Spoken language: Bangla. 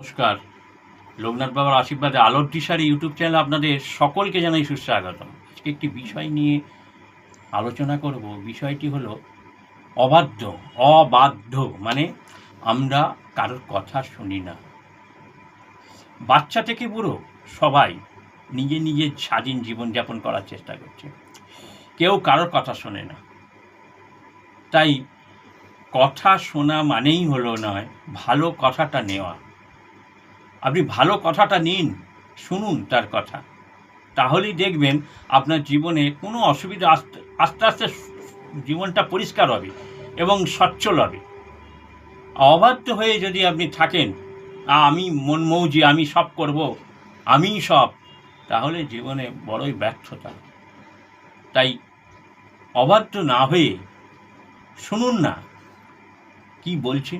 নমস্কার। লোকনাথ বাবার আশীর্বাদে আলোর টিসারি ইউটিউব চ্যানেলে আপনাদের সকলকে জানাই সুস্বাগতম। আজকে একটি বিষয় নিয়ে আলোচনা করব। বিষয়টি হলো অবাধ্য অবাধ্য মানে আমরা কারোর কথা শুনি না। বাচ্চা থেকে বুড়ো সবাই নিজে নিজের স্বাধীন জীবনযাপন করার চেষ্টা করছে। কেউ কারোর কথা শোনে না। তাই কথা শোনা মানেই হলো নয়, ভালো কথাটা নেওয়া। আপনি ভালো কথাটা নিন শুনুন তার কথা। তাহলেই দেখবেন আপনার জীবনে কোনো অসুবিধা আস্তে আস্তে জীবনটা পরিষ্কার হবে এবং সচ্ছল হবে। অবাধ্য হয়ে যদি আপনি থাকেন "আ, আমি মন মৌজি আমি সব করব আমিই সব তাহলে জীবনে বড়ই ব্যর্থতা। তাই অবাধ্য না হয়ে শুনুন না কি বলছি